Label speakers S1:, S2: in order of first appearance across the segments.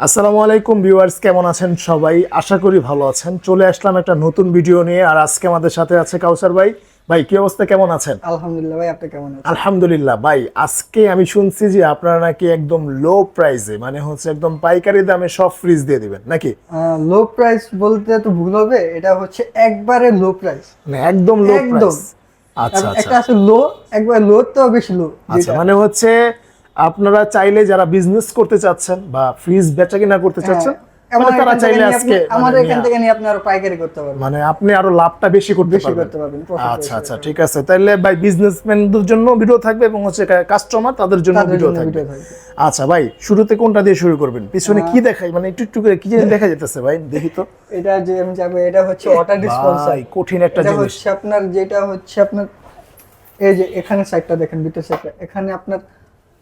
S1: আসসালামু আলাইকুম ভিউয়ার্স কেমন আছেন সবাই? আশা করি ভালো আছেন। চলে আসলাম একটা নতুন ভিডিও নিয়ে আর আজকে আমাদের সাথে আছে কাউসার ভাই। ভাই কি অবস্থা? কেমন আছেন?
S2: আলহামদুলিল্লাহ ভাই আপনি কেমন আছেন?
S1: আলহামদুলিল্লাহ। ভাই আজকে আমি শুনছি যে আপনারা নাকি একদম লো প্রাইসে মানে হচ্ছে একদম পাইকারি দামে সব ফ্রিজ দিয়ে দিবেন নাকি?
S2: লো প্রাইস বলতে তো ভুল হবে এটা হচ্ছে একবারে লো প্রাইস
S1: মানে একদম লো প্রাইস আচ্ছা আচ্ছা।
S2: একটা আছে লো একবার লো তো বেশি লো
S1: আচ্ছা মানে হচ্ছে আপনারা চাইলে যারা বিজনেস করতে চাচ্ছেন বা ফ্রিজ বেচা কিনা করতে চাচ্ছেন মানে তারা চাইলে আজকে
S2: আমাদের
S1: মানে
S2: এখান থেকে নিয়ে আপনি আরও পাইকারি করতে পারবেন।
S1: মানে আপনি আরও লাভটা বেশি করতে
S2: বেশি
S1: পারবেন।
S2: করতে পারবেন
S1: আচ্ছা আচ্ছা ঠিক আছে। তাহলে ভাই বিজনেসম্যানদের জন্য ভিডিও থাকবে এবং হচ্ছে কাস্টমার তাদের জন্য ভিডিও থাকবে। আচ্ছা ভাই শুরুতে কোনটা দিয়ে শুরু করবেন? পিছনে কি দেখাই? মানে একটু একটু করে কি জানি দেখা যেতেছে ভাই? দেখি তো।
S2: এটা যে আমি যাব এটা হচ্ছে ওয়াটার ডিসপেন্সার
S1: কঠিন একটা জিনিস।
S2: হচ্ছে আপনার যেটা হচ্ছে আপনার এই যে এখানে সাইডটা দেখেন ভিতর সাইডটা এখানে আপনার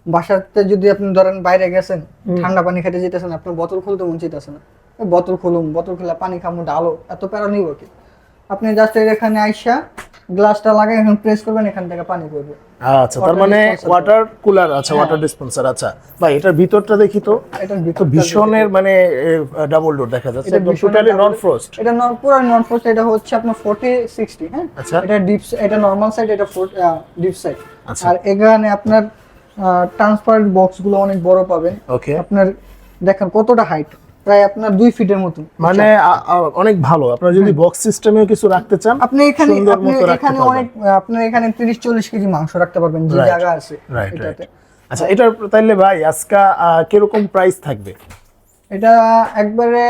S2: বাসাতে যদি আপনি ধরেন বাইরে গেছেন ঠান্ডা পানি খেতে যেতেছেন আপনার বোতল খুলতে মন চাইতেছে না। বোতল খুলুন বোতল খুলে পানি খামু ডালো এত প্যারা নিব কি? আপনি জাস্ট এখানে আইসা গ্লাসটা লাগাই এখন প্রেস করবেন এখান থেকে পানি পড়বে।
S1: আচ্ছা তার মানে ওয়াটার কুলার আচ্ছা ওয়াটার ডিসপেন্সার আচ্ছা। ভাই এটার ভিতরটা দেখি তো
S2: এটার ভিতর
S1: ভীষণের মানে ডাবল ডোর দেখা যাচ্ছে
S2: এটা
S1: টোটালি নন ফ্রস্ট
S2: এটা নন পুরো নন ফ্রস্ট এটা হচ্ছে আপনার 40 60 হ্যাঁ?
S1: আচ্ছা।
S2: এটা ডিপ এটা নরমাল সাইড এটা ডিপ সাইড
S1: আচ্ছা।
S2: আর এখানে আপনার ট্রান্সপারেন্ট বক্সগুলো অনেক বড় পাবেন
S1: ওকে
S2: আপনার দেখেন কতটা হাইট প্রায় আপনার দুই ফিটের মতো
S1: মানে আ- আ- অনেক ভালো। আপনারা যদি বক্স সিস্টেমেও কিছু রাখতে চান
S2: আপনি এখানে আপনি এখানে অনেক আপনার এখানে 30 40 কেজি মাংস রাখতে পারবেন যে জায়গা আছে এটাতে।
S1: আচ্ছা এটার তাইলে ভাই আজকে কীরকম প্রাইস থাকবে?
S2: এটা একবারে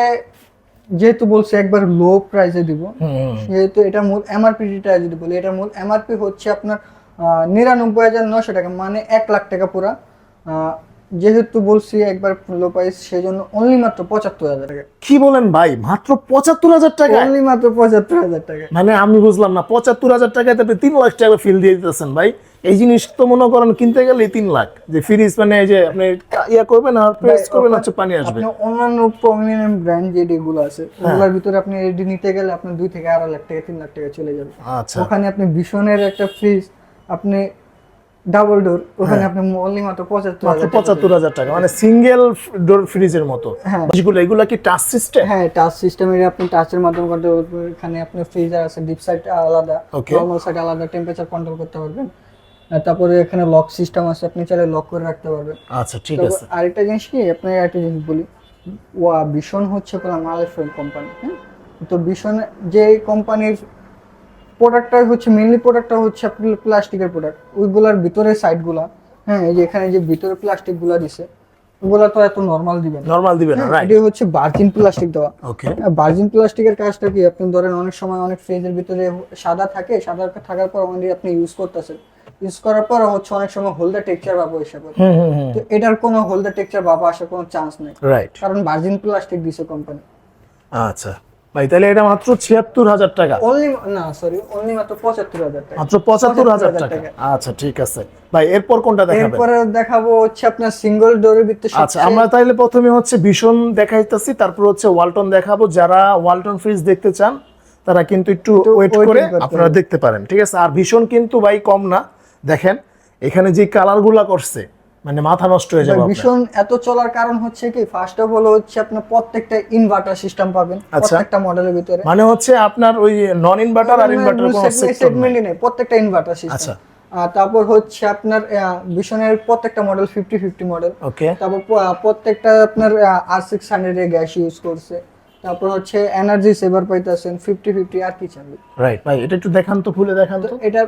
S2: যেহেতু বলছে একবার লো প্রাইসে দিব যেহেতু এটা মূল এমআরপিটা যদি বলি এটা মূল এমআরপি হচ্ছে আপনার নিরানব্বই হাজার নশো টাকা মানে এক লাখ টাকা পুরা। যেহেতু বলছি একবার লো প্রাইস সেই জন্য অনলি মাত্র পঁচাত্তর হাজার টাকা।
S1: কি বলেন ভাই? মাত্র পঁচাত্তর হাজার টাকা?
S2: অনলি মাত্র পঁচাত্তর হাজার টাকা।
S1: মানে আমি বুঝলাম না পঁচাত্তর হাজার টাকায় আপনি তিন লাখ টাকা ফিল দিয়ে দিতেছেন ভাই। এই জিনিস তো মনে করেন কিনতে গেলে তিন লাখ। যে ফ্রিজ মানে এই যে আপনি ইয়া করবেন আর প্রেস করবেন হচ্ছে পানি আসবে।
S2: অন্যান্য প্রমিনেন্ট ব্র্যান্ড যে গুলো আছে
S1: হ্যাঁ।
S2: ওগুলোর ভিতরে আপনি এডি নিতে গেলে আপনার দুই থেকে আড়াই লাখ টাকা তিন লাখ টাকা চলে যাবে।
S1: আচ্ছা।
S2: ওখানে আপনি ভীষণের একটা ফ্রিজ আপনি ডাবল ডোর ওখানে আপনি অনলি মাত্র পঁচাত্তর
S1: হ্যাঁ। মাত্র
S2: হাজার টাকা
S1: পঁচাত্তর হাজার টাকা মানে সিঙ্গেল ডোর ফ্রিজের মতো।
S2: হ্যাঁ।
S1: যেগুলো এগুলো কি টাচ সিস্টেম
S2: হ্যাঁ টাচ সিস্টেমের আপনি টাচের মাধ্যমে করতে পারবেন। এখানে আপনার ফ্রিজার আছে ডিপ সাইড আলাদা. নরমাল সাইড আলাদা টেম্পারেচার কন্ট্রোল করতে পারবেন। তারপরে এখানে লক সিস্টেম আছে আপনি চাইলে লক করে রাখতে পারবেন।
S1: আচ্ছা ঠিক আছে।
S2: আরেকটা জিনিস কি আপনার একটা জিনিস বলি। ওয়া ভীষণ হচ্ছে কোনো মালেফ্রেম কোম্পানি হ্যাঁ? তো ভীষণ যে কোম্পানির প্রোডাক্টটা হচ্ছে মেইনলি প্রোডাক্টটা হচ্ছে আপনার প্লাস্টিকের প্রোডাক্ট ওইগুলার ভিতরে সাইডগুলা হ্যাঁ এই যে এখানে যে ভিতরে প্লাস্টিকগুলা দিছে ওগুলা তো এত নর্মাল দিবেন না।
S1: নরমাল দিবে না
S2: হ্যাঁ,
S1: রাইট
S2: এটা হচ্ছে ভার্জিন প্লাস্টিক দেওয়া।
S1: ওকে
S2: ভার্জিন প্লাস্টিকের কাজটা কি আপনি ধরেন অনেক সময় অনেক ফ্রিজের ভিতরে সাদা থাকে সাদা থাকার পর অলরেডি আপনি ইউজ করতেছেন। ইউজ করার পর হচ্ছে অনেক সময় হোলদার টেক্সচার
S1: হুম হুম
S2: তো এটার কোনো হোলদার টেক্সচার ভাব আসার কোনো চান্স নেই।
S1: রাইট
S2: কারণ ভার্জিন প্লাস্টিক দিছে কোম্পানি
S1: আচ্ছা। ভাই তাহলে এটা মাত্র ছিয়াত্তর হাজার টাকা।
S2: অনলি না সরি অনলি মাত্র পঁচাত্তর হাজার টাকা।
S1: মাত্র পঁচাত্তর হাজার টাকা। আচ্ছা ঠিক আছে। ভাই এরপর কোনটা দেখাবেন?
S2: এরপরে দেখাবো হচ্ছে আপনার সিঙ্গেল ডোরের ভিতরে
S1: আচ্ছা আমরা তাইলে প্রথমে হচ্ছে ভীষণ দেখাইতেছি তারপর হচ্ছে ওয়ালটন দেখাবো। যারা ওয়ালটন ফ্রিজ দেখতে চান তারা কিন্তু একটু ওয়েট করে আপনারা দেখতে পারেন ঠিক আছে? আর ভীষণ কিন্তু ভাই কম না। দেখেন এখানে যে কালারগুলা করছে মানে মাথা নষ্ট হয়ে যাবে
S2: ভীষণ এত চলার কারণ হচ্ছে কি ফার্স্ট অফ অল হচ্ছে আপনার প্রত্যেকটা ইনভার্টার সিস্টেম পাবেন
S1: আচ্ছা।
S2: প্রত্যেকটা মডেলের ভিতরে।
S1: মানে হচ্ছে আপনার ওই নন ইনভার্টার আর ইনভার্টার কোনো
S2: সেগমেন্টই নেই। প্রত্যেকটা ইনভার্টার
S1: আচ্ছা।
S2: সিস্টেম আর তারপর হচ্ছে আপনার ভীষণের প্রত্যেকটা model fifty fifty model
S1: okay.
S2: তারপর প্রত্যেকটা আপনার আর সিক্স হান্ড্রেড এর গ্যাস ইউজ করছে। তারপর হচ্ছে এনার্জি সেভার পাইতেছেন ফিফটি ফিফটি আর কি চাইবে
S1: রাইট ভাই এটা একটু দেখান তো খুলে দেখান তো।
S2: এটা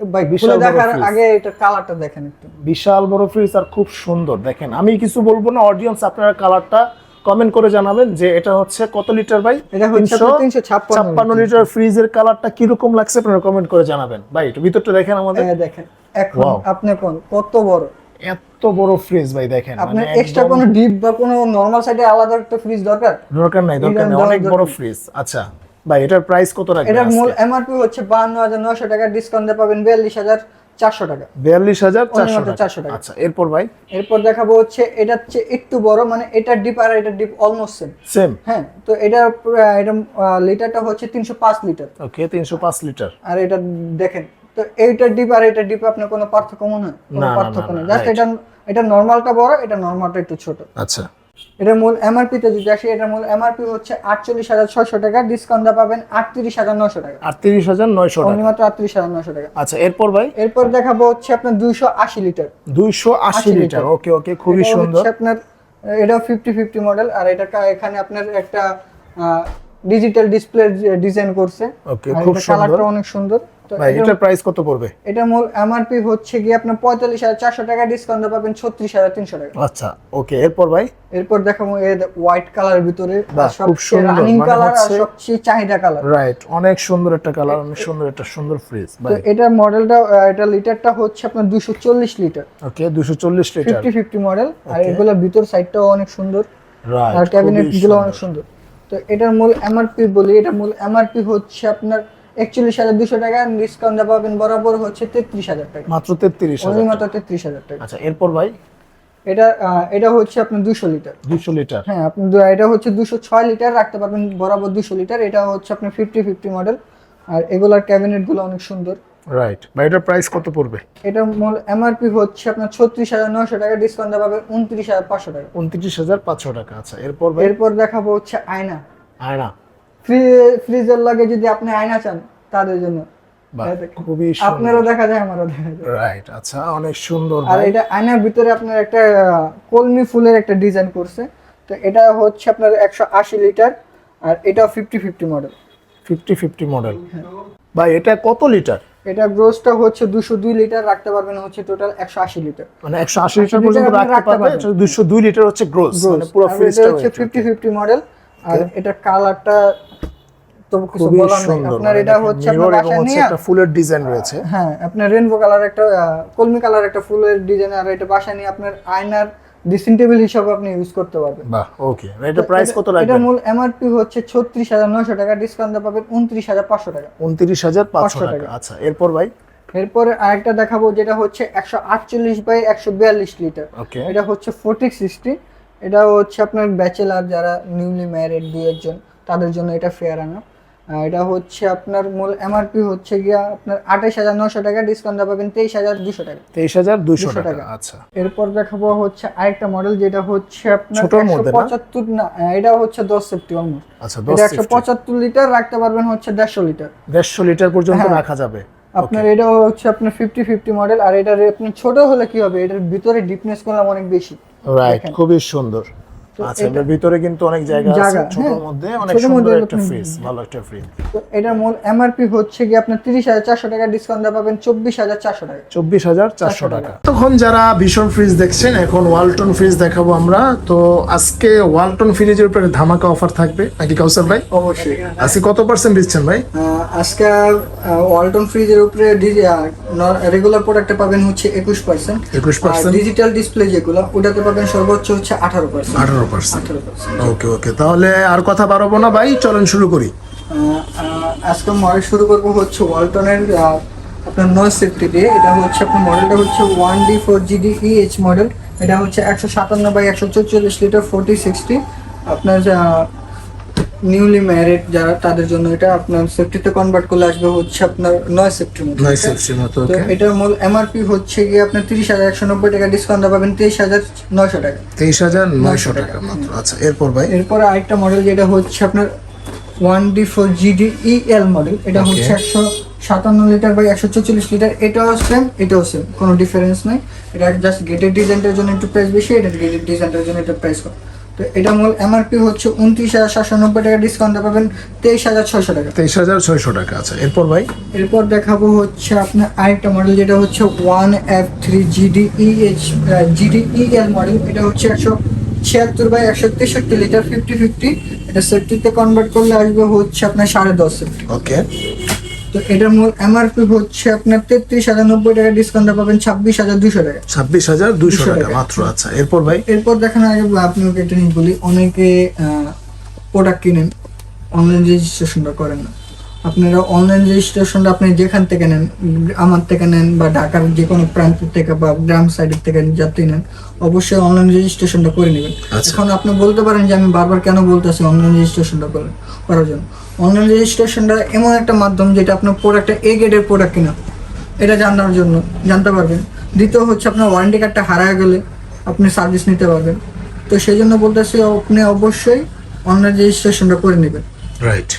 S2: ভাই
S1: বিশাল বড়
S2: দেখার আগে এটা কালারটা দেখেন একটু।
S1: বিশাল বড় ফ্রিজ আর খুব সুন্দর দেখেন। আমি কিছু বলব না অডিয়েন্স আপনারা কালারটা কমেন্ট করে জানাবেন যে এটা হচ্ছে কত লিটার ভাই?
S2: এটা হচ্ছে 356
S1: ছাপ্পান্ন লিটার ফ্রিজের কালারটা কীরকম লাগছে আপনারা কমেন্ট করে জানাবেন। ভাই একটু ভিতরটা দেখেন আমাদের।
S2: হ্যাঁ, দেখেন এখন আপনি কোন কত বড়?
S1: এত বড় ফ্রিজ ভাই দেখেন।
S2: আপনার
S1: মানে
S2: এক্সট্রা কোনো ডিপ বা কোনো নরমাল সাইডে আলাদা একটা ফ্রিজ দরকার?
S1: দরকার নাই দরকার নাই অনেক বড় ফ্রিজ আচ্ছা। ভাই এটার প্রাইস কত রাখবেন
S2: এটার মূল এমআরপি হচ্ছে বান্ন হাজার নশো টাকা ডিসকাউন্টে পাবেন বিয়াল্লিশ হাজার চারশো টাকা।
S1: বিয়াল্লিশ হাজার চারশো
S2: টাকা।
S1: আচ্ছা এরপর ভাই?
S2: এরপর দেখাবো হচ্ছে এটা হচ্ছে একটু বড় মানে এটার ডিপ আর এটার ডিপ অলমোস্ট সেম
S1: সেম
S2: হ্যাঁ তো এটা এটা লিটারটা হচ্ছে তিনশো পাঁচ লিটার
S1: ওকে তিনশো পাঁচ লিটার
S2: আর এটা দেখেন তো এইটার ডিপ আর এটার ডিপ আপনার কোনো পার্থক্য মনে হয়? কোনো পার্থক্য নেই। জাস্ট এটা এটা নর্মালটা বড় এটা নর্মালটা একটু ছোট।
S1: আচ্ছা।
S2: এটার মূল এমআরপি তে যদি আসে এটার মূল এমআরপি হচ্ছে আটচল্লিশ হাজার ছয়শো টাকা ডিসকাউন্ট পাবেন আটত্রিশ হাজার নশো টাকা।
S1: আটত্রিশ হাজার নয়শো টাকা।
S2: মাত্র আটত্রিশ হাজার নশো টাকা।
S1: আচ্ছা এরপর ভাই?
S2: এরপর দেখাবো হচ্ছে আপনার দুইশো আশি লিটার।
S1: দুইশো আশি লিটার। ওকে ওকে খুবই সুন্দর।
S2: আপনার এটাও ফিফটি ফিফটি মডেল আর এটা এখানে আপনার একটা ডিজিটাল ডিসপ্লে ডিজাইন করছে। ওকে
S1: খুব
S2: এটা কালারটা
S1: সুন্দর।
S2: অনেক সুন্দর।
S1: ভাই
S2: এটার-
S1: এটার প্রাইস কত পড়বে?
S2: এটা মূল এমআরপি হচ্ছে গিয়ে আপনার পঁয়তাল্লিশ হাজার চারশো টাকা ডিসকাউন্ট পাবেন ছত্রিশ হাজার তিনশো টাকা।
S1: আচ্ছা ওকে এরপর ভাই?
S2: এরপর দেখাবো এর হোয়াইট কালার ভিতরে
S1: খুব সুন্দর,
S2: রানিং
S1: মানে
S2: কালার আর সবচেয়ে চাহিদা কালার
S1: রাইট অনেক সুন্দর একটা কালার অনেক সুন্দর একটা সুন্দর ফ্রিজ
S2: তো এটার মডেলটা এটা লিটারটা হচ্ছে আপনার দুশো চল্লিশ লিটার
S1: ওকে দুশো চল্লিশ লিটার
S2: ফিফটি ফিফটি মডেল আর ভিতর সাইডটাও অনেক সুন্দর। আর ক্যাবিনেটগুলো অনেক সুন্দর। তো এটার মূল এমআরপি বলি এটা মূল এমআরপি হচ্ছে আপনার একচল্লিশ হাজার দুশো টাকা ডিসকাউন্ট পাবেন বরাবর হচ্ছে তেত্রিশ হাজার টাকা।
S1: মাত্র তেত্রিশ
S2: অনলি মাত্র তেত্রিশ হাজার টাকা।
S1: আচ্ছা এরপর ভাই?
S2: এটা এটা হচ্ছে আপনার দুশো লিটার।
S1: দুশো লিটার।
S2: হ্যাঁ আপনি এটা হচ্ছে দুশো ছয় লিটার রাখতে পারবেন বরাবর দুশো লিটার। এটা হচ্ছে আপনার ফিফটি ফিফটি মডেল আর এগুলার ক্যাবিনেটগুলো অনেক সুন্দর।
S1: রাইট ভাই এটার প্রাইস কত পড়বে?
S2: এটা মূল এমআরপি হচ্ছে আপনার ছত্রিশ হাজার নশো টাকা ডিসকাউন্ট পাবেন উনত্রিশ হাজার পাঁচশো টাকা।
S1: উনত্রিশ হাজার পাঁচশো টাকা। আচ্ছা এরপর
S2: এরপর দেখাবো হচ্ছে আয়না।
S1: আয়না।
S2: ফ্রিজের লাগে যদি আপনি আয়না চান তাদের জন্য। দেখেন।
S1: খুবই
S2: আপনারও দেখা যায় আমারও দেখা যায়।
S1: রাইট আচ্ছা অনেক সুন্দর
S2: আর এটা আয়নার ভিতরে আপনার একটা কলমি ফুলের একটা ডিজাইন করছে। তো এটা হচ্ছে আপনার একশো আশি লিটার আর এটা fifty fifty model
S1: fifty fifty model ভাই এটা কত লিটার
S2: এটা গ্রোসটা হচ্ছে দুশো দুই লিটার রাখতে পারবেন হচ্ছে টোটাল একশো আশি লিটার
S1: মানে একশো আশি লিটার পর্যন্ত রাখতে
S2: পারবেন।
S1: দুশো দুই লিটার হচ্ছে গ্রোস মানে পুরো ফ্রিজটা
S2: হচ্ছে ফিফটি ফিফটি মডেল আর এটা কালারটা তো আপনার
S1: মানে
S2: এটা হচ্ছে আপনার নিয়ে
S1: একটা ফুলের ডিজাইন রয়েছে।
S2: হ্যাঁ আপনার রেনবো কালার একটা কলমি কালার একটা ফুলের ডিজাইন আর এটা বাসায় নিয়ে আপনার আয়নার ড্রেসিং টেবিল হিসাবে আপনি ইউজ করতে পারবেন।
S1: বাহ ওকে এটা প্রাইস কত রাখবেন?
S2: এটা মূল এমআরপি হচ্ছে 36900 টাকা ডিসকাউন্ট পাবেন 29500 টাকা। 29500
S1: টাকা। আচ্ছা এরপর ভাই?
S2: এরপরে আরেকটা দেখাবো যেটা হচ্ছে 148 বাই 142 লিটার। এটা হচ্ছে 4660 এটাও হচ্ছে আপনার ব্যাচেলার যারা নিউলি ম্যারিড দু একজন তাদের জন্য এটা ফেয়ার আনা। এটা হচ্ছে আপনার মূল এমআরপি হচ্ছে গিয়া আপনার আঠাশ হাজার নশো টাকা ডিসকাউন্ট পাবেন তেইশ হাজার দুশো টাকা।
S1: তেইশ হাজার দুশো টাকা আচ্ছা।
S2: এরপর দেখাবো হচ্ছে আরেকটা মডেল যেটা হচ্ছে আপনার পঁচাত্তর না এটা হচ্ছে দশ সেফটি অলমোস্ট
S1: আচ্ছা
S2: একশো পঁচাত্তর লিটার রাখতে পারবেন হচ্ছে দেড়শো লিটার
S1: দেড়শো লিটার পর্যন্ত
S2: হ্যাঁ।
S1: রাখা যাবে।
S2: আপনার এটা হচ্ছে আপনার ফিফটি ফিফটি মডেল আর এটার আপনার ছোট হলে কি হবে? এটার ভিতরে ডিপনেস করলাম অনেক বেশি।
S1: রাইট খুবই সুন্দর। আচ্ছা
S2: এটা-
S1: ভিতরে কিন্তু অনেক জায়গা আছে ছোটর
S2: হ্যাঁ।
S1: মধ্যে অনেক সুন্দর একটা ফ্রিজ ভালো একটা ফ্রিজ
S2: তো এটার মূল এমআরপি হচ্ছে কি আপনার তিরিশ হাজার চারশো টাকা ডিসকাউন্ট পাবেন চব্বিশ হাজার চারশো টাকা।
S1: চব্বিশ হাজার চারশো
S2: 400
S1: টাকা। তখন যারা ভীষণ ফ্রিজ দেখছেন এখন ওয়ালটন ফ্রিজ দেখাবো আমরা। তো আজকে ওয়ালটন ফ্রিজের উপরে ধামাকা অফার থাকবে নাকি কাউসার ভাই?
S2: অবশ্যই।
S1: আজকে কত পার্সেন্ট দিচ্ছেন ভাই?
S2: আজকে ওয়ালটন ফ্রিজের উপরে রেগুলার প্রোডাক্টে পাবেন হচ্ছে একুশ পার্সেন্ট
S1: 21%
S2: ডিজিটাল ডিসপ্লে যেগুলো ওটাতে পাবেন সর্বোচ্চ হচ্ছে আঠারো পার্সেন্ট
S1: আঠারো পার্সেন্ট। ওকে ওকে। তাহলে আর কথা বাড়াবো না ভাই চলেন শুরু করি।
S2: আজকে মডেল শুরু করব হচ্ছে ওয়ালটনের আপনার নয় সেফটি দিয়ে। এটা হচ্ছে আপনার মডেলটা হচ্ছে one D four GD EH model এটা হচ্ছে একশো সাতান্ন বাই একশো চৌচল্লিশ লিটার ফোর্টি সিক্সটি আপনার নিউলি ম্যারিড যারা তাদের জন্য এটা আপনার সেফটিতে কনভার্ট করলে আসবে হচ্ছে আপনার নয় সেফটির মধ্যে
S1: নয় সেফটির মতো
S2: তো এটার মূল এমআরপি হচ্ছে গিয়ে আপনার তিরিশ হাজার একশো নব্বই টাকা ডিসকাউন্ট পাবেন তেইশ হাজার নয়শো টাকা।
S1: তেইশ হাজার নয়শো টাকা মাত্র। আচ্ছা এরপর ভাই?
S2: এরপরে আরেকটা মডেল যেটা হচ্ছে আপনার one D four GD EL model এটা হচ্ছে একশো সাতান্ন লিটার বাই একশো চল্লিশ লিটার এটাও সেম এটাও সেম কোনো ডিফারেন্স নাই। এটা জাস্ট গেটের ডিজাইনটার জন্য একটু প্রাইস বেশি এটা গেটের ডিজাইনটার জন্য একটু প্রাইস কম। তো এটা মূল এমআরপি হচ্ছে উনত্রিশ হাজার সাতশো নব্বই টাকা ডিসকাউন্ট পাবেন তেইশ হাজার ছয়শো টাকা।
S1: তেইশ হাজার ছয়শো টাকা আছে। এরপর ভাই?
S2: এরপর দেখাবো হচ্ছে আপনার আরেকটা মডেল যেটা হচ্ছে one F three GD EH GD EL model এটা হচ্ছে একশো ছিয়াত্তর বাই একশো তেষট্টি লিটার ফিফটি ফিফটি এটা সেফটিতে কনভার্ট করলে আসবে হচ্ছে আপনার সাড়ে দশ। সেফটি
S1: ওকে
S2: তো এটার মূল এমআরপি হচ্ছে আপনার তেত্রিশ হাজার নব্বই টাকা ডিসকাউন্ট পাবেন ছাব্বিশ হাজার দুশো টাকা।
S1: ছাব্বিশ হাজার
S2: দুশো
S1: টাকা। মাত্র আচ্ছা এরপর ভাই?
S2: এরপর দেখেন আগে আপনাকে এটা নিয়ে বলি অনেকে প্রোডাক্ট কিনেন অনলাইন রেজিস্ট্রেশনটা করেন না। আপনারা অনলাইন রেজিস্ট্রেশনটা আপনি যেখান থেকে নেন আমার থেকে নেন বা ঢাকার যে কোনো প্রান্ত থেকে বা গ্রাম সাইডের থেকে যাত্রী নেন অবশ্যই অনলাইন রেজিস্ট্রেশনটা করে নেবেন।
S1: আচ্ছা।
S2: এখন আপনি বলতে পারেন যে আমি বারবার কেন বলতেছি অনলাইন রেজিস্ট্রেশনটা করেন করার জন্য। অনলাইন রেজিস্ট্রেশনটা এমন একটা মাধ্যম যেটা আপনার প্রোডাক্টটা এ গ্রেডের প্রোডাক্ট কিনা এটা জানার জন্য জানতে পারবেন। দ্বিতীয় হচ্ছে আপনার ওয়ারেন্টি কার্ডটা হারায় গেলে আপনি সার্ভিস নিতে পারবেন। তো সেই জন্য বলতেছি আপনি অবশ্যই অনলাইন রেজিস্ট্রেশনটা করে নেবেন।
S1: রাইট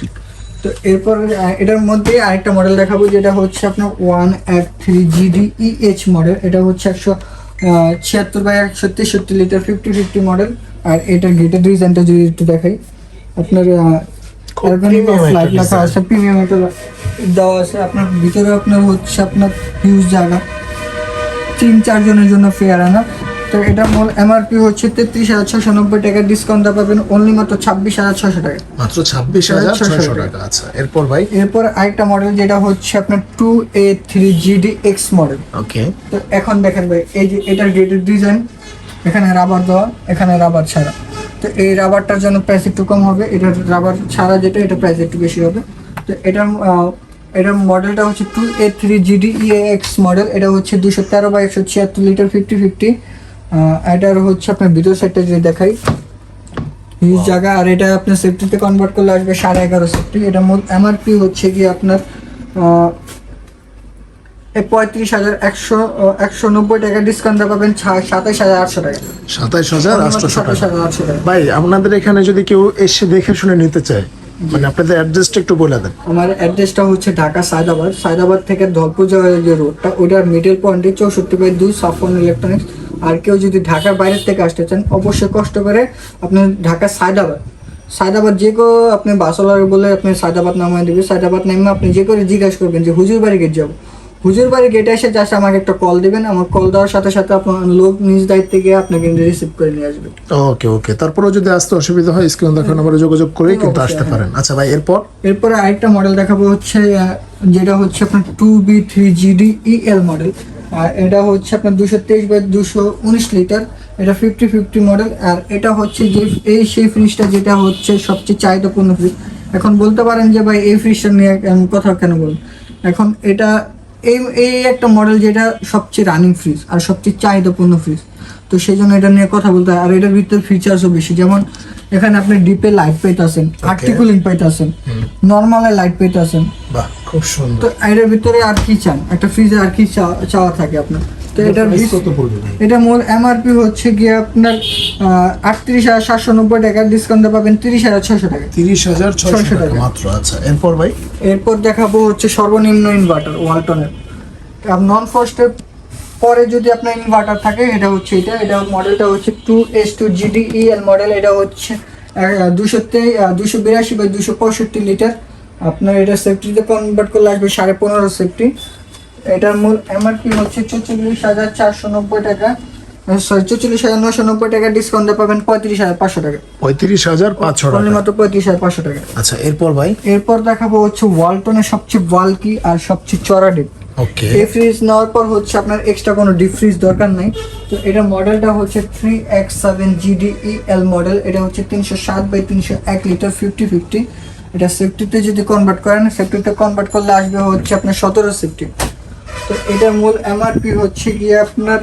S2: তো এরপর এটার মধ্যে আরেকটা মডেল দেখাবো যেটা হচ্ছে আপনার ওয়ান এক থ্রি জিডি ইএইচ মডেল এটা হচ্ছে একশো ছিয়াত্তর বাই একশো তেষট্টি লিটার ফিফটি ফিফটি মডেল আর এটার গেটের ডিজাইনটা যদি একটু দেখাই আপনার
S1: খুব premium
S2: লেখা আছে প্রিমিয়াম একটা দেওয়া আছে। আপনার ভিতরে আপনার হচ্ছে আপনার হিউজ জায়গা। তিন চারজনের জন্য ফেয়ার আনা। তো এটা মূল এমআরপি হচ্ছে তেত্রিশ হাজার ছশো নব্বই টাকা ডিসকাউন্ট পাবেন অনলি মাত্র ছাব্বিশ হাজার ছশো টাকা।
S1: মাত্র ছাব্বিশ হাজার ছয়শো টাকা। আচ্ছা এরপর ভাই?
S2: এরপর আরেকটা মডেল যেটা হচ্ছে আপনার two A three GD X model
S1: okay
S2: তো এখন দেখেন ভাই এই যে এটার গেটের ডিজাইন এখানে রাবার দেওয়া এখানে রাবার ছাড়া। তো এই রাবারটার জন্য প্রাইস একটু কম হবে এটার রাবার ছাড়া যেটা এটা প্রাইস একটু বেশি হবে। তো এটার এটার মডেলটা হচ্ছে two A three GD X model এটা হচ্ছে দুশো তেরো বাই একশো ছিয়াত্তর লিটার ফিফটি ফিফটি এটার হচ্ছে আপনার ভিডিও সাইডটা যদি দেখাই হিউজ জায়গা আর এটা আপনার সেফটিতে কনভার্ট করলে আসবে সাড়ে এগারো সেফটি এটা এমআরপি হচ্ছে কি আপনার পঁয়ত্রিশ হাজার একশো একশো নব্বই টাকা ডিসকাউন্ট পাবেন সাতাইশ হাজার আটশো টাকা।
S1: সাতাইশ হাজার
S2: আটশো টাকা।
S1: ভাই আপনাদের এখানে যদি কেউ এসে দেখে শুনে নিতে চায় মানে আপনাদের অ্যাড্রেসটা একটু বলে দেন।
S2: আমার অ্যাড্রেসটা হচ্ছে ঢাকা সায়দাবাদ। সায়দাবাদ থেকে ধলপুর যে রোডটা ওইটার মিডল পয়েন্টে চৌষট্টি বাই দুই সাফন ইলেকট্রনিক্স আর কেউ যদি ঢাকার বাইরের থেকে আসতে চান অবশ্যই কষ্ট করে আপনি ঢাকা সায়দাবাদ। সায়দাবাদ যে কেউ আপনি বাসলার বলে আপনি সায়দাবাদ নামায় দেবে। সায়দাবাদ নামে আপনি যে করে জিজ্ঞাসা করবেন যে হুজুর বাড়ি গেট যাব? হুজুর বাড়ি গেটে এসে জাস্ট আমাকে একটা কল দিবেন। আমার কল দেওয়ার সাথে সাথে আপনার লোক নিজ দায়িত্বে গিয়ে আপনাকে রিসিভ করে নিয়ে আসবে।
S1: ওকে ওকে তারপরেও যদি আসতে অসুবিধা হয় স্ক্রিন দেখার নাম্বারে যোগাযোগ করে কিন্তু আসতে পারেন। আচ্ছা ভাই এরপর?
S2: এরপরে আরেকটা মডেল দেখাবো হচ্ছে যেটা হচ্ছে আপনার two B three GD EL model আর এটা হচ্ছে আপনার দুশো তেইশ বাই দুশো উনিশ লিটার এটা ফিফটি ফিফটি মডেল আর এটা হচ্ছে যে এই সেই ফ্রিজটা যেটা হচ্ছে সবচেয়ে চাহিদাপূর্ণ ফ্রিজ এখন বলতে পারেন যে ভাই, এই ফ্রিজটা নিয়ে কথা কেন বলুন এখন এটা এই এই একটা মডেল যেটা সবচেয়ে রানিং ফ্রিজ আর সবচেয়ে চাহিদাপূর্ণ ফ্রিজ তো সেই জন্য এটা নিয়ে কথা বলতে হয়। আর এটার ভিতরে ফিচার্সও বেশি। যেমন এখানে আপনি ডিপে লাইট পাইতেছেন আর্টিকুলিং পাইতেছেন নর্মালে লাইট পাইতেছেন।
S1: বাহ খুব সুন্দর।
S2: তো এটার ভিতরে আর কি চান? একটা ফ্রিজে আর কি চা- চাওয়া থাকে আপনার? তো এটার ভিত-
S1: কত পড়বে
S2: এটা মোর এমআরপি হচ্ছে গিয়ে আপনার আটত্রিশ হাজার সাতশো নব্বই টাকা। ডিসকাউন্ট পাবেন তিরিশ হাজার ছশো টাকা।
S1: তিরিশ হাজার ছয়শো টাকা। মাত্র। আচ্ছা এরপর ভাই?
S2: এরপর দেখাবো হচ্ছে সর্বনিম্ন ইনভার্টার ওয়ালটনের নন ফস্টের পরে যদি আপনার ইনভার্টার থাকে এটা হচ্ছে এটা এটা মডেলটা হচ্ছে two S two GD EL model এটা হচ্ছে দুশো দুশো বিরাশি বাই দুশো পঁয়ষট্টি লিটার আপনার এটা সেফটিতে কনভার্ট করলে আসবে সাড়ে পনেরো সেফটি এটার মূল এমআরপি হচ্ছে চৌচল্লিশ হাজার চারশো নব্বই টাকা। সরি চৌচল্লিশ হাজার নশো নব্বই টাকা ডিসকাউন্টে পাবেন পঁয়ত্রিশ হাজার পাঁচশো টাকা।
S1: পঁয়ত্রিশ হাজার পাঁচশো টাকা।
S2: মাত্র পঁয়ত্রিশ হাজার পাঁচশো টাকা।
S1: আচ্ছা এরপর ভাই?
S2: এরপর দেখাবো হচ্ছে ওয়ালটনের সবচেয়ে বাল্কি আর সবচেয়ে চড়া ডিপ
S1: ওকে
S2: এই ফ্রিজ নেওয়ার পর হচ্ছে আপনার এক্সট্রা কোনো ডিপ ফ্রিজ দরকার নাই। তো এটা মডেলটা হচ্ছে three X seven GD L model এটা হচ্ছে তিনশো সাত বাই তিনশো এক লিটার ফিফটি ফিফটি এটা সেফটিতে যদি কনভার্ট করেন সেফটিতে কনভার্ট করলে আসবে হচ্ছে আপনার সতেরো সেফটি তো এটার মূল এমআরপি হচ্ছে গিয়ে আপনার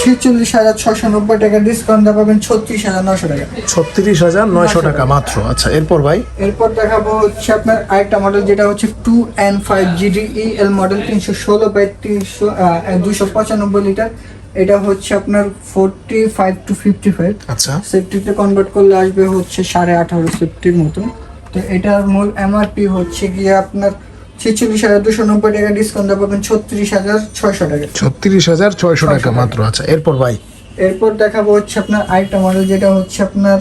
S2: ছেচল্লিশ হাজার ছশো নব্বই টাকা ডিসকাউন্ট পাবেন ছত্রিশ হাজার নশো টাকা।
S1: ছত্রিশ হাজার নয়শো টাকা মাত্র। আচ্ছা এরপর ভাই?
S2: এরপর দেখাবো হচ্ছে আপনার আরেকটা মডেল যেটা হচ্ছে two N five GD L model তিনশো ষোলো বাই তিনশো দুশো পঁচানব্বই লিটার এটা হচ্ছে আপনার forty five two fifty five
S1: আচ্ছা।
S2: সেফটিতে কনভার্ট করলে আসবে হচ্ছে সাড়ে আঠারো সেফটির মতন। তো এটার মূল এমআরপি হচ্ছে গিয়ে আপনার ছেচল্লিশ হাজার দুশো নব্বই টাকা ডিসকাউন্ট পাবেন ছত্রিশ হাজার ছয়শো টাকা।
S1: ছত্রিশ হাজার ছয়শো টাকা। মাত্র। আচ্ছা এরপর ভাই?
S2: এরপর দেখাবো হচ্ছে আপনার আরেকটা মডেল যেটা হচ্ছে আপনার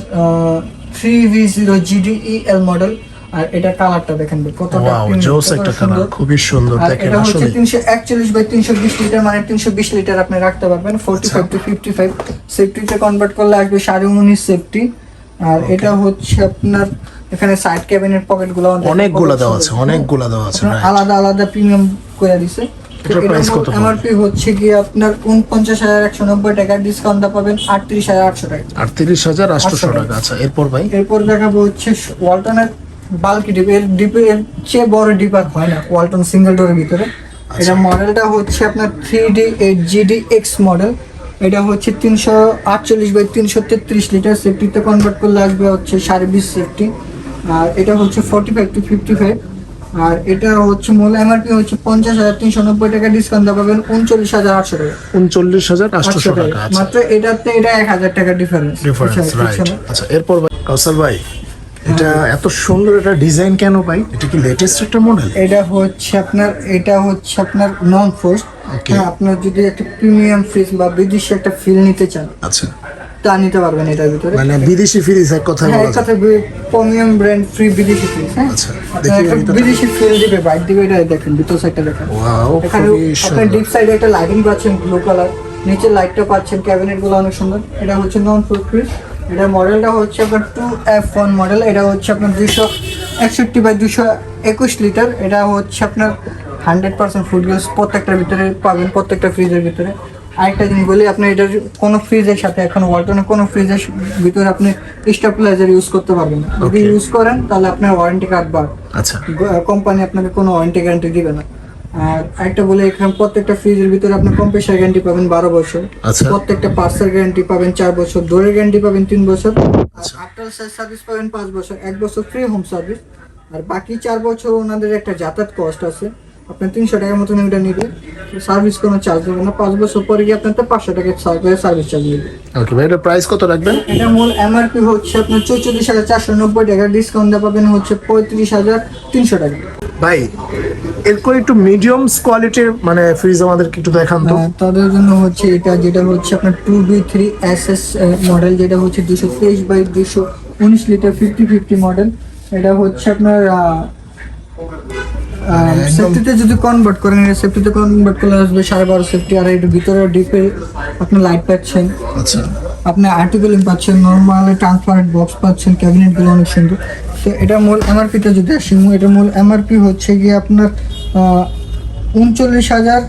S2: three V zero GD L model আর এটা কালারটা দেখেন কতটা
S1: জোস একটা
S2: সুন্দর।
S1: কালার খুবই সুন্দর দেখেন
S2: এটা হচ্ছে
S1: আসলে
S2: তিনশো একচল্লিশ বাই তিনশো বিশ লিটার মানে তিনশো বিশ লিটার আপনি রাখতে পারবেন forty five two fifty five. সেফটিতে convert করলে আসবে সাড়ে উনিশ সেফটি আর এটা হচ্ছে আপনার এখানে সাইড ক্যাবিনেট পকেটগুলো
S1: অনেকগুলা দেওয়া আছে অনেকগুলা দেওয়া আছে
S2: আলাদা আলাদা প্রিমিয়াম করে দিছে? এমআরপি হচ্ছে আপনার উনপঞ্চাশ হাজার একশো নব্বই টাকা ডিসকাউন্ট পাবেন আটত্রিশ হাজার আটশো টাকা।
S1: আটত্রিশ হাজার
S2: আটশো
S1: টাকা আচ্ছা এরপর ভাই?
S2: এরপর দেখাবো হচ্ছে ওয়ালটনের বাল্কি ডিপ এর ডিপের চেয়ে বড় ডিপ আর হয় না ওয়ালটন সিঙ্গেল ডোরের ভিতরে। এটা মডেলটা হচ্ছে আপনার three D eight GD X model এটা হচ্ছে তিনশো আটচল্লিশ বাই তিনশো তেত্রিশ লিটার সেফটিতে কনভার্ট করলে আসবে হচ্ছে সাড়ে বিশ সেফটি আর এটা হচ্ছে forty five two fifty five আর এটা হচ্ছে মূল এমআরপি হচ্ছে পঞ্চাশ হাজার তিনশো নব্বই টাকা ডিসকাউন্ট পাবেন উনচল্লিশ হাজার আটশো টাকা।
S1: উনচল্লিশ হাজার আটশো টাকা আচ্ছা।
S2: মাত্র এটাতে এটা এক হাজার টাকা ডিফারেন্স
S1: ডিফারেন্স রাইট আচ্ছা এরপর ভাই কাউসার ভাই এটা এত সুন্দর একটা ডিজাইন কেন ভাই এটা কি লেটেস্ট একটা মডেল
S2: এটা হচ্ছে আপনার এটা হচ্ছে আপনার নন ফোর্স. হ্যাঁ আপনার যদি একটা প্রিমিয়াম ফ্রিজ বা বিদেশি একটা ফিল নিতে চান।
S1: আচ্ছা।
S2: তা নিতে পারবেন এটার ভিতরে।
S1: মানে বিদেশি ফ্রিজ এক কথা
S2: হ্যাঁ
S1: বলা যায়।
S2: প্রিমিয়াম ব্র্যান্ড ফ্রি বিদেশি ফ্রিজ হ্যাঁ?
S1: আচ্ছা, দেখি
S2: একটা বিদেশি ফিল দিবে দিবে এটা দেখেন ভিতর সাইডটা দেখেন।
S1: ওয়াও খুবই
S2: ডিপ সাইডে একটা লাইটিং পাচ্ছেন ব্লু কালার নিচে লাইটটা পাচ্ছেন ক্যাবিনেটগুলো অনেক সুন্দর। এটা হচ্ছে নন ফুড ফ্রিজ এটা মডেলটা হচ্ছে আপনার টু এফ ওয়ান মডেল এটা হচ্ছে আপনার দুইশো একষট্টি বাই দুশো একুশ লিটার এটা হচ্ছে আপনার হান্ড্রেড পার্সেন্ট ফুড গ্যাস প্রত্যেকটার ভিতরে পাবেন প্রত্যেকটা ফ্রিজের ভিতরে। আরেকটা জিনিস বলি আপনি এটার কোনো ফ্রিজের সাথে এখন ওয়ালটনের কোনো ফ্রিজের ভিতরে আপনি স্টেবিলাইজার ইউজ করতে পারবেন যদি ইউজ করেন তাহলে আপনার ওয়ারেন্টি কার্ড বা
S1: আচ্ছা।
S2: কোম্পানি আপনাকে কোনো ওয়ারেন্টি গ্যারান্টি দিবে না। আর একটা বলে এখানে প্রত্যেকটা ফ্রিজের ভিতরে আপনি কম্প্রেসার গ্যারান্টি পাবেন বারো বছর।
S1: আচ্ছা।
S2: প্রত্যেকটা পার্সেল গ্যারান্টি পাবেন চার বছর। ডোরের গ্যারান্টি পাবেন তিন বছর।
S1: আচ্ছা।
S2: আফটার সার্ভিস পাবেন পাঁচ বছর। এক বছর ফ্রি হোম সার্ভিস আর বাকি চার বছর ওনাদের একটা যাতায়াত কস্ট আছে। আপনার তিনশো টাকার মতন ওটা নিবে সার্ভিস কোনো চার্জ দেবে না। পাঁচ বছর পরে গিয়ে আপনার পাঁচশো টাকা সার্ভিস চার্জ নেবে
S1: ওকে ভাই এটা প্রাইস কত রাখবেন?
S2: এটা মূল এমআরপি হচ্ছে আপনার চৌচল্লিশ হাজার চারশো নব্বই টাকা। ডিসকাউন্ট পাবেন হচ্ছে পঁয়ত্রিশ হাজার তিনশো টাকা।
S1: ভাই এরপর একটু মিডিয়াম কোয়ালিটির মানে ফ্রিজ আমাদেরকে একটু দেখান তো।
S2: তাদের জন্য হচ্ছে এটা যেটা হচ্ছে আপনার two B three S S model যেটা হচ্ছে দুশো তেইশ বাই দুশো উনিশ লিটার ফিফটি ফিফটি মডেল এটা হচ্ছে আপনার সেফটিতে যদি কনভার্ট করেন সেফটিতে কনভার্ট করলে আসবে সাড়ে বারো সেফটি আর এর ভিতরে ডিপে আপনি লাইট পাচ্ছেন।
S1: আচ্ছা।
S2: আপনি আর্টিকেলিং পাচ্ছেন নর্মাল ট্রান্সপারেন্ট বক্স পাচ্ছেন ক্যাবিনেটগুলো অনেক সুন্দর। তো এটা মূল এমআরপিটা যদি আসি এটা মূল এমআরপি হচ্ছে গিয়ে আপনার উনচল্লিশ হাজার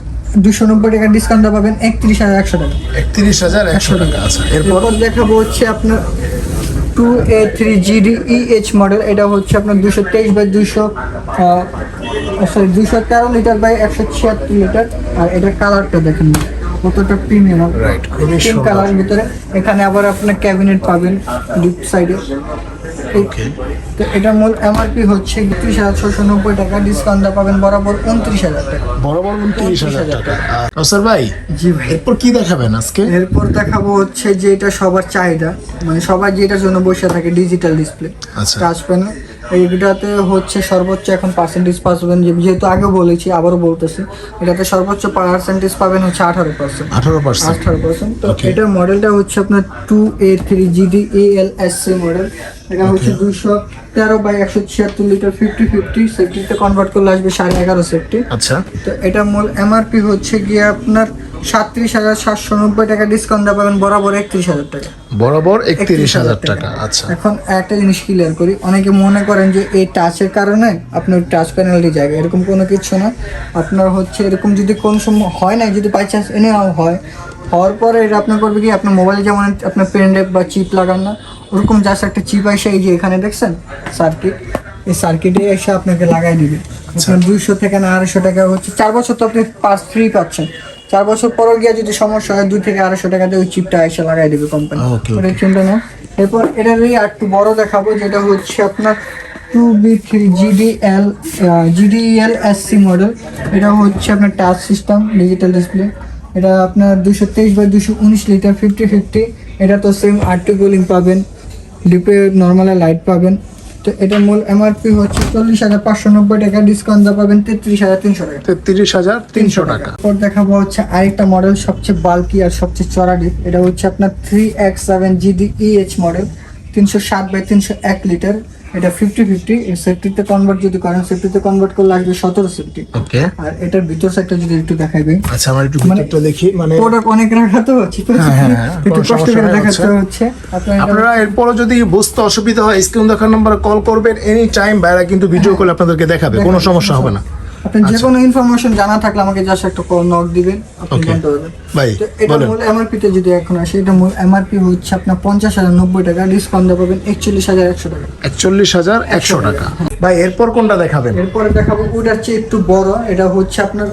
S2: দুশো নব্বই টাকা ডিসকাউন্ট পাবেন একত্রিশ হাজার একশো টাকা।
S1: একত্রিশ হাজার একশো টাকা। আচ্ছা এরপর?
S2: এরপর দেখাবো হচ্ছে আপনার two A three GD EH model এটা হচ্ছে আপনার দুশো তেইশ বাই দুশো সরি দুশো তেরো লিটার বাই একশো ছিয়াত্তর লিটার আর এটার কালারটা দেখেন। কতটা প্রিমিয়াম
S1: Right, খুবই সুন্দর।
S2: কালারের ভিতরে। এখানে আবার আপনার ক্যাবিনেট পাবেন লিফট সাইডে
S1: ওকে
S2: তো এটা মূল এমআরপি হচ্ছে একত্রিশ হাজার ছশো নব্বই টাকা ডিসকাউন্ট পাবেন বরাবর উনত্রিশ হাজার টাকা।
S1: বরাবর উনত্রিশ হাজার টাকা। স্যার ভাই
S2: জি ভাই।
S1: এরপর কি দেখাবেন আজকে?
S2: এরপর দেখাবো হচ্ছে যে এটা সবার চাহিদা। মানে সবাই যেটার জন্য বসে থাকে ডিজিটাল ডিসপ্লে
S1: আচ্ছা।
S2: টাচ প্যানেল এইটাতে হচ্ছে সর্বোচ্চ এখন পার্সেন্টেজ পাবেন যেহেতু আগে বলেছি আবারও বলতেছি এটাতে সর্বোচ্চ পার্সেন্টেজ পাবেন হচ্ছে আঠারো পার্সেন্ট
S1: আঠারো পার্সেন্ট
S2: আঠারো পার্সেন্ট তো. এটার মডেলটা হচ্ছে আপনার two A three GD A L S C model এটা হচ্ছে দুশো তেরো বাই একশো ছিয়াত্তর লিটার ফিফটি ফিফটি সেফটিতে কনভার্ট করলে আসবে সাড়ে এগারো সেফটি
S1: আচ্ছা।
S2: তো এটা মূল এমআরপি হচ্ছে গিয়ে আপনার সাতত্রিশ হাজার সাতশো নব্বই টাকা ডিসকাউন্ট পাবেন বরাবর একত্রিশ হাজার টাকা।
S1: বরাবর একত্রিশ হাজার টাকা আচ্ছা।
S2: এখন একটা জিনিস ক্লিয়ার করি অনেকে মনে করেন যে এই টাচের কারণে আপনার টাচ পেনাল্টি জায়গা এরকম কোনো কিছু না। আপনার হচ্ছে এরকম যদি কোন সময় হয় না যদি বাই চান্স এনে হয় হওয়ার পরে এটা আপনার করবে কি আপনার মোবাইলে যেমন আপনার পেন ড্রাইভ বা চিপ লাগান না ওরকম জাস্ট একটা চিপ এসে এই যে এখানে দেখছেন সার্কিট এই সার্কিটে এসে আপনাকে লাগাই দিবে। আপনার দুইশো থেকে না আড়াইশো টাকা হচ্ছে চার বছর তো আপনি পাস ফ্রি পাচ্ছেন। চার বছর পরও গিয়ে যদি সমস্যা হয় দুই থেকে আড়াইশো টাকাতে ওই চিপটা এসে লাগাই দেবে কোম্পানি ওটা চিন্তা না। এরপর এটারই আর একটু বড় দেখাবো যেটা হচ্ছে আপনার two B three GDL GDL S C model এটা হচ্ছে আপনার টাচ সিস্টেম ডিজিটাল ডিসপ্লে এটা আপনার দুশো তেইশ বাই দুশো উনিশ লিটার ফিফটি ফিফটি এটা তো সেম আর্টি কুলিং পাবেন ডিপে নর্মাল লাইট পাবেন। তো এটা মূল এমআরপি হচ্ছে চল্লিশ হাজার পাঁচশো নব্বই টাকা ডিসকাউন্ট পাবেন তেত্রিশ হাজার তিনশো টাকা।
S1: তেত্রিশ হাজার তিনশো টাকা।
S2: পর দেখাবো হচ্ছে আরেকটা মডেল সবচেয়ে বাল্কি আর সবচেয়ে চড়া ডিপ এটা হচ্ছে আপনার three X seven GD EH model তিনশো সাত বাই তিনশো এক লিটার এটা ফিফটি ফিফটি সেফটিতে কনভার্ট যদি করেন সেফটিতে কনভার্ট করলে আসবে সতেরো সেফটি
S1: ওকে
S2: আর এটার ভিতর সাইডটা যদি একটু দেখাইবে।
S1: আচ্ছা আমার একটু ভিতরটা দেখি মানে
S2: প্রোডাক্ট অনেক রাখা তো
S1: হ্যাঁ, হ্যাঁ, হ্যাঁ,
S2: একটু কষ্ট করে দেখাতে। হচ্ছে। আপনারা
S1: এরপরও যদি বুঝতে অসুবিধা হয় স্ক্রিন দেখার নাম্বারে কল করবেন এনি টাইম বাইরে কিন্তু ভিডিও কল আপনাদেরকে দেখাবে কোনো সমস্যা হবে না।
S2: আপনার যে কোনো ইনফরমেশন জানা থাকলে আমাকে জাস্ট একটা নক দিবেন আপনি জানতে পারবেন
S1: ভাই
S2: এটা মূল এমআরপি তে যদি এখন আসে এটা মূল এমআরপি হচ্ছে আপনার পঞ্চাশ হাজার নব্বই টাকা ডিসকাউন্ট পাবেন একচল্লিশ হাজার একশো টাকা।
S1: একচল্লিশ হাজার একশো টাকা। ভাই এরপর কোনটা দেখাবেন?
S2: এরপরে দেখাবো ওটার চেয়ে একটু বড় এটা হচ্ছে আপনার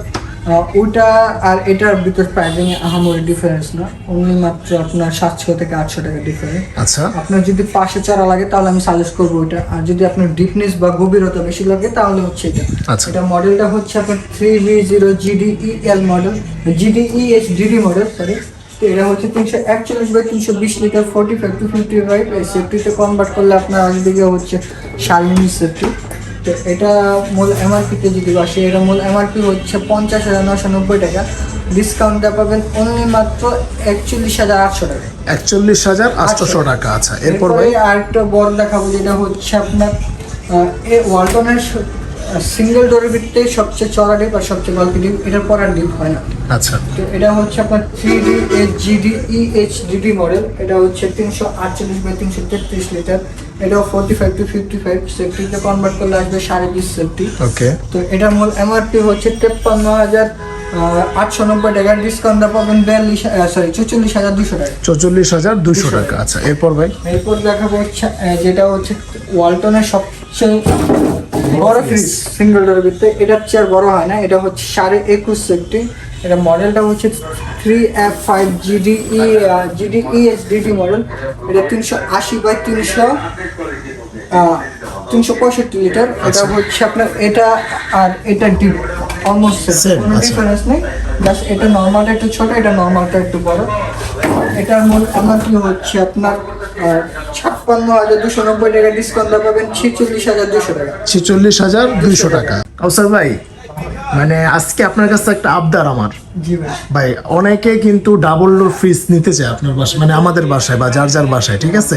S2: ওইটা আর এটার ভিতর প্রাইসিং আহামরি ডিফারেন্স না। অনলি মাত্র আপনার সাতশো থেকে আটশো টাকা ডিফারেন্স
S1: আচ্ছা।
S2: আপনার যদি পাশে চারা লাগে তাহলে আমি সাজেস্ট করব ওইটা। আর যদি আপনার ডিপনেস বা গভীরতা বেশি লাগে তাহলে হচ্ছে এটা।
S1: আচ্ছা।
S2: এটা মডেলটা হচ্ছে আপনার three B zero GDE L model GDE H DD model sorry তো এটা হচ্ছে তিনশো একচল্লিশ বাই তিনশো বিশ litre forty five two fifty five এই সেফটিতে কনভার্ট করলে আপনার একদিকে হচ্ছে মিনিট সেফটি তো এটা মূল এমআরপিতে যদি আসে এটা মূল এমআরপি হচ্ছে পঞ্চাশ হাজার নশো নব্বই টাকা। ডিসকাউন্টটা পাবেন অনলি মাত্র একচল্লিশ হাজার আটশো টাকা।
S1: একচল্লিশ হাজার আটশোশো টাকা আচ্ছা। এরপর ভাই?
S2: আরেকটা বড় দেখাবো যেটা হচ্ছে আপনার এ ওয়ালটনের সিঙ্গেল ডোরের ভিত্তিতে সবচেয়ে চড়া ডিপ আর সবচেয়ে বাল্কি ডিপ এটার পর আর ডিপ হয় না।
S1: আচ্ছা।
S2: তো এটা হচ্ছে আপনার three D H GD E H DD model এটা হচ্ছে তিনশো আটচল্লিশ বাই তিনশো তেত্রিশ লিটার এটাও forty five two fifty five সেফটিতে convert করলে আসবে সাড়ে বিশ সেফটি
S1: ওকে
S2: তো এটার মূল এমআরপি হচ্ছে তেপ্পান্ন হাজার আটশো নব্বই টাকা। ডিসকাউন্ট পাবেন বিয়াল্লিশ সরি চৌচল্লিশ হাজার দুশো টাকা।
S1: চৌচল্লিশ হাজার দুইশো টাকা। আচ্ছা এরপর ভাই?
S2: এরপর দেখাবো যেটা হচ্ছে ওয়ালটনের সবচেয়ে বড় ফ্রিজ সিঙ্গেল ডোরের ভিতরে। এটার চেয়ার বড় হয় না এটা হচ্ছে সাড়ে একুশ সেফটি এটা মডেলটা হচ্ছে three F five GD E GD E S DD model এটা তিনশো আশি বাই তিনশো তিনশো পঁয়ষট্টি লিটার এটা হচ্ছে আপনার এটা আর এটা ডিপ অলমোস্ট কোনো
S1: আচ্ছা।
S2: ডিফারেন্স নেই। জাস্ট এটা নর্মালটা একটু ছোট এটা নর্মালটা একটু বড়। এটার মূল আমার কি হচ্ছে? আপনার ছাপ্পান্ন হাজার দুশো নব্বই টাকা ডিসকাউন্ট পাবেন ছিচল্লিশ হাজার দুশো টাকা।
S1: ছেচল্লিশ হাজার দুইশো টাকা। কাউসার ভাই মানে আজকে আপনার কাছে একটা আবদার আমার।
S2: ভাই।
S1: ভাই অনেকে কিন্তু ডাবল ডোর ফ্রিজ নিতে চায় আপনার বাসায় মানে আমাদের বাসায় বা যার যার বাসায় ঠিক আছে?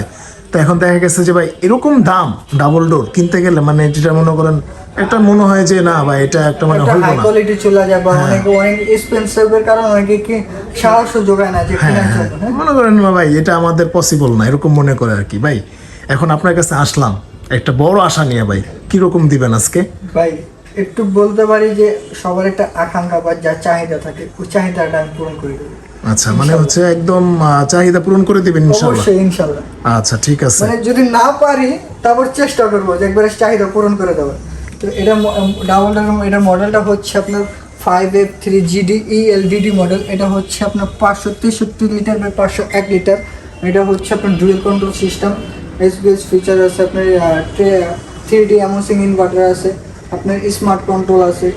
S1: তো এখন দেখা গেছে যে ভাই এরকম দাম ডাবল ডোর কিনতে গেলে মানে যেটা মনে করেন একটা মনে হয় যে না ভাই এটা একটা মানে
S2: হাই
S1: না।
S2: কোয়ালিটি চলে যায় বা অনেকে অনেক এক্সপেন্সিভ এর কারণে অনেকে কি সাহসও যোগায় না যে কেনার হ্যাঁ?
S1: মনে করেন না ভাই এটা আমাদের পসিবল না এরকম মনে করে আর কি। ভাই এখন আপনার কাছে আসলাম একটা বড় আশা নিয়ে ভাই কীরকম দিবেন আজকে?
S2: ভাই একটু বলতে পারি যে সবার একটা আকাঙ্ক্ষা বা যা চাহিদা থাকে ওই চাহিদাটা আমি পূরণ করে দেবো।
S1: আচ্ছা মানে হচ্ছে একদম চাহিদা পূরণ করে দিবেন ইনশাল্লাহ।
S2: অবশ্যই ইনশাল্লাহ।
S1: আচ্ছা ঠিক আছে।
S2: মানে যদি না পারি তারপর চেষ্টা করব যে একবারে চাহিদা পূরণ করে দেবো তো এটা ডাবল এটা মডেলটা হচ্ছে আপনার five F three GD E L DD model এটা হচ্ছে আপনার পাঁচশো তেষট্টি লিটার বা পাঁচশো এক লিটার এটা হচ্ছে আপনার dual control system SBS feature আছে, আপনার থ্রি ডি অ্যামোসিং ইনভার্টার আছে, আপনার স্মার্ট কন্ট্রোল আছে।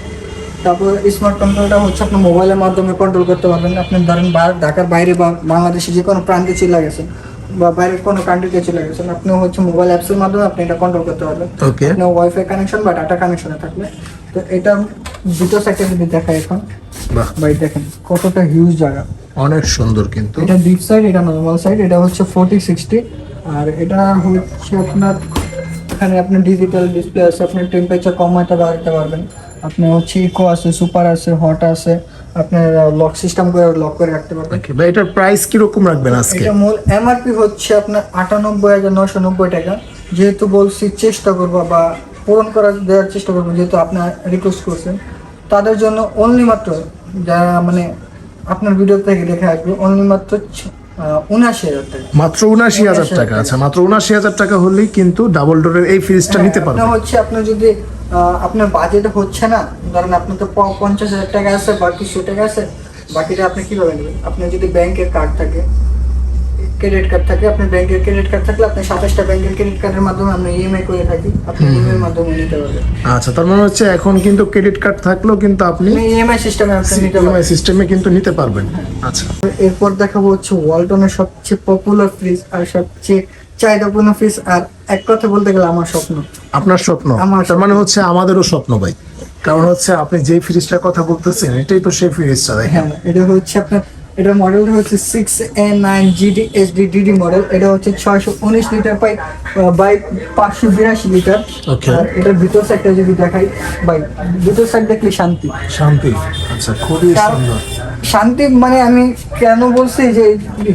S2: তারপর স্মার্ট কন্ট্রোলটা হচ্ছে আপনার মোবাইলের মাধ্যমে কন্ট্রোল করতে পারবেন। আপনি ধরেন ঢাকার বাইরে বা বাংলাদেশে যে কোনো প্রান্তে চলে গেছেন। বা বাইরের কোনো কান্ট্রিতে চলে গেছেন আপনি হচ্ছে মোবাইল অ্যাপসের মাধ্যমে আপনি এটা কন্ট্রোল করতে পারবেন।
S1: ওকে
S2: আপনার ওয়াইফাই কানেকশন বা ডাটা কানেকশনে থাকলে তো এটা দুটো সাইডে যদি দেখায় এখন
S1: বাহ।
S2: ভাই দেখেন কতটা হিউজ জায়গা।
S1: অনেক সুন্দর কিন্তু।
S2: এটা ডিপ সাইড এটা নর্মাল সাইড এটা হচ্ছে ফোর্টি সিক্সটি আর এটা হচ্ছে আপনার এখানে আপনার ডিজিটাল ডিসপ্লে আছে আপনি টেম্পারেচার কমাতে বাড়াতে পারবেন। আপনি হচ্ছে ইকো আছে সুপার আছে হট আছে আপনার লক সিস্টেম করে লক করে রাখতে পারবেন।
S1: ওকে ভাই এটার প্রাইস কীরকম রাখবেন আজকে?
S2: এটা মূল এমআরপি হচ্ছে আপনার আটানব্বই হাজার নশো নব্বই টাকা। যেহেতু বলছি চেষ্টা করব বা পূরণ করার দেওয়ার চেষ্টা করব যেহেতু আপনার রিকোয়েস্ট করছেন। তাদের জন্য অনলি মাত্র যারা মানে আপনার ভিডিও থেকে দেখে আসবে অনলি মাত্র
S1: মাত্র উনাশি হাজার টাকা। আচ্ছা মাত্র উনাশি হাজার টাকা হলেই কিন্তু ডাবল ডোরের এই ফ্রিজটা নিতে
S2: হ্যাঁ,
S1: পারবেন।
S2: হচ্ছে আপনার যদি আপনার বাজেট হচ্ছে না ধরেন আপনার তো পঞ্চাশ হাজার টাকা আছে বাকি কিছু টাকা আছে বাকিটা আপনি কীভাবে নেবেন? আপনার যদি ব্যাংকের কার্ড থাকে ক্রেডিট কার্ড থাকে আপনার ব্যাংকের ক্রেডিট কার্ড থাকলে আপনি সাতাশটা ব্যাংকের ক্রেডিট কার্ডের মাধ্যমে আমরা ইএমআই করে থাকি আপনি ইএমআই মাধ্যমে নিতে পারবেন।
S1: আচ্ছা তার মানে হচ্ছে এখন কিন্তু ক্রেডিট কার্ড থাকলেও কিন্তু আপনি
S2: ইএমআই সিস্টেমে আপনি নিতে পারবেন।
S1: ইএমআই সিস্টেমে কিন্তু নিতে পারবেন। আচ্ছা।
S2: এরপর দেখাবো হচ্ছে ওয়ালটনের সবচেয়ে পপুলার ফ্রিজ আর সবচেয়ে চাহিদাপূর্ণ ফ্রিজ আর এক কথা বলতে গেলে আমার স্বপ্ন।
S1: আপনার স্বপ্ন?
S2: আমার
S1: তার মানে হচ্ছে আমাদেরও স্বপ্ন ভাই। কারণ হচ্ছে আপনি যে ফ্রিজটার কথা বলতেছেন এটাই তো সেই ফ্রিজটা দেখেন
S2: হ্যাঁ এটা হচ্ছে আপনার এটা মডেলটা হচ্ছে six A nine GD HD DD model এটা হচ্ছে ছয়শো উনিশ লিটার বাই বাই পাঁচশো বিরাশি লিটার. আর এটার ভিতর সাইডটা যদি দেখাই বাই ভিতর সাইড দেখলে শান্তি।
S1: শান্তি। আচ্ছা খুবই সুন্দর।
S2: শান্তি মানে আমি কেন বলছি যে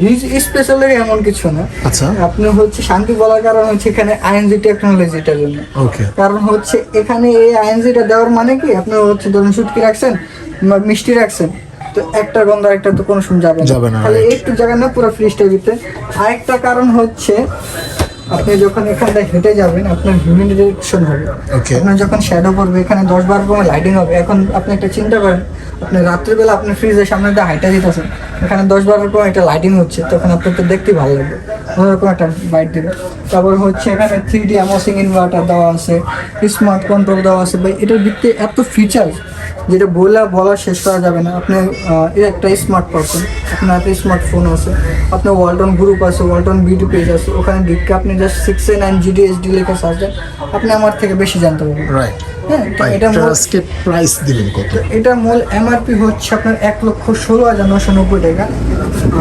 S2: হিজ স্পেশালি এমন কিছু না।
S1: আচ্ছা।
S2: আপনি হচ্ছে শান্তি বলার কারণ হচ্ছে এখানে আইএনজি টেকনোলজিটার জন্য।
S1: ওকে
S2: কারণ হচ্ছে এখানে এই আইএনজিটা দেওয়ার মানে কি? আপনি হচ্ছে ধরুন শুটকি রাখছেন মিষ্টি রাখছেন। তো একটা গন্ধ একটা তো কোনো সময় যাবে না।
S1: যাবে না,
S2: খালি একটু জায়গা না পুরো ফ্রিজটার ভিতরে আরেকটা কারণ হচ্ছে আপনি যখন এখানটা হেঁটে যাবেন আপনার হিউম্যান ডিরেকশন হবে। আপনার যখন শ্যাডো পড়বে এখানে দশ বার রকমের লাইটিং হবে। এখন আপনি একটা চিন্তা করেন আপনি রাত্রিবেলা আপনি ফ্রিজের সামনে দিয়ে হাইটা দিতেছেন এখানে দশ বার রকম একটা লাইটিং হচ্ছে তখন আপনার তো দেখতে ভালো লাগবে। ওরকম একটা বাইট দেবে। তারপর হচ্ছে এখানে থ্রি ডি অ্যামোসিং ইনভার্টার দেওয়া আছে স্মার্ট কন্ট্রোল দেওয়া আছে ভাই এটার দিক থেকে এত ফিচার যেটা বলে বলা শেষ করা যাবে না। আপনি একটা স্মার্ট পারসন আপনার একটা স্মার্টফোন আছে। আপনার ওয়ালটন গ্রুপ আছে ওয়ালটন বিউটি পেজ আছে। ওখানে ঢুকে আপনি just six A nine GD HD লেখা সার্চ আপনি আমার থেকে বেশি জানতে পারবেন।
S1: রাইট
S2: হ্যাঁ এটা
S1: আজকে প্রাইস দিবেন কত?
S2: এটার মূল এমআরপি হচ্ছে আপনার এক লক্ষ ষোলো হাজার নশো নব্বই টাকা।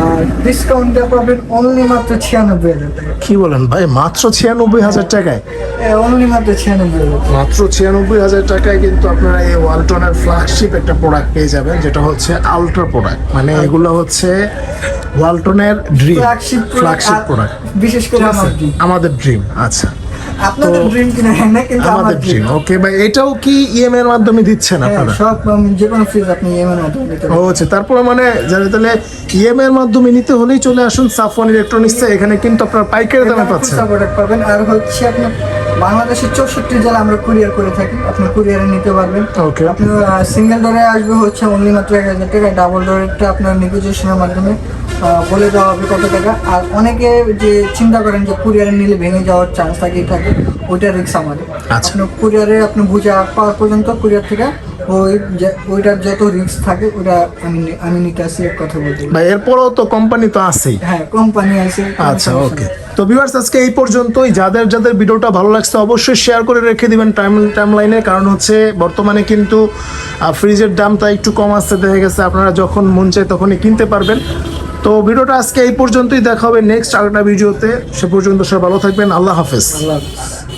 S2: আর ডিসকাউন্ট দেওয়া পাবেন অনলি মাত্র ছিয়ানব্বই হাজার টাকা।
S1: কি বলেন ভাই মাত্র ছিয়ানব্বই হাজার টাকায়?
S2: অনলি মাত্র ছিয়ানব্বই
S1: মাত্র ছিয়ানব্বই হাজার টাকায় কিন্তু আপনারা এই ওয়ালটনের ফ্ল্যাগশিপ একটা প্রোডাক্ট পেয়ে যাবেন যেটা হচ্ছে আলট্রা প্রোডাক্ট মানে এগুলো হচ্ছে ওয়ালটনের ড্রিম
S2: ফ্ল্যাগশিপ
S1: ফ্ল্যাগশিপ প্রোডাক্ট
S2: বিশেষ করে
S1: আমাদের ড্রিম আচ্ছা।
S2: আপনাদের ড্রিম কিনা না কিন্তু
S1: আমাদের
S2: ড্রিম
S1: ওকে ভাই এটাও কি ইএমআই এর মাধ্যমে দিচ্ছেন
S2: হ্যাঁ
S1: আপনারা?
S2: সব যে কোনো ফ্রিজ আপনি ইএমআই মাধ্যমে নিতে
S1: ও আচ্ছা তারপরে মানে যারা তাহলে ইএমআই এর মাধ্যমে নিতে হলেই চলে আসুন সাফওয়ান ইলেকট্রনিক্স এখানে কিন্তু আপনার পাইকারি দামে পাচ্ছেন।
S2: প্রোডাক্ট পাবেন আর হচ্ছে আপনার বাংলাদেশের চৌষট্টি জেলা আমরা কুরিয়ার করে থাকি আপনি কুরিয়ারে নিতে পারবেন।
S1: Okay.
S2: আপনার সিঙ্গেল ডোরে আসবে হচ্ছে অনলি মাত্র এক হাজার টাকা ডাবল ডোরেরটা আপনার নেগোসিয়েশনের মাধ্যমে বলে দেওয়া হবে কত টাকা। আর অনেকে যে চিন্তা করেন যে কুরিয়ারে নিলে ভেঙে যাওয়ার চান্স থাকেই থাকে। ওইটা রিক্স আমাদের।
S1: আচ্ছা।
S2: আপনার কুরিয়ারে আপনি বুঝে পাওয়ার পর্যন্ত কুরিয়ার থেকে ওই ওইটার যত রিস্ক থাকে ওটা আমি আমি নিতে আসি এক কথা বলতে
S1: ভাই এরপরও তো কোম্পানি তো আছেই।
S2: হ্যাঁ কোম্পানি আছে
S1: আচ্ছা ওকে তো ভিউয়ার্স আজকে এই পর্যন্তই। যাদের যাদের ভিডিওটা ভালো লাগছে অবশ্যই শেয়ার করে রেখে দিবেন টাইম টাইম লাইনে কারণ হচ্ছে বর্তমানে কিন্তু ফ্রিজের দামটা একটু কম আসতে দেখা গেছে। আপনারা যখন মন চায় তখনই কিনতে পারবেন। তো ভিডিওটা আজকে এই পর্যন্তই। দেখা হবে নেক্সট আরেকটা ভিডিওতে। সে পর্যন্ত সবাই ভালো থাকবেন। আল্লাহ হাফেজ।
S2: আল্লাহ হাফেজ।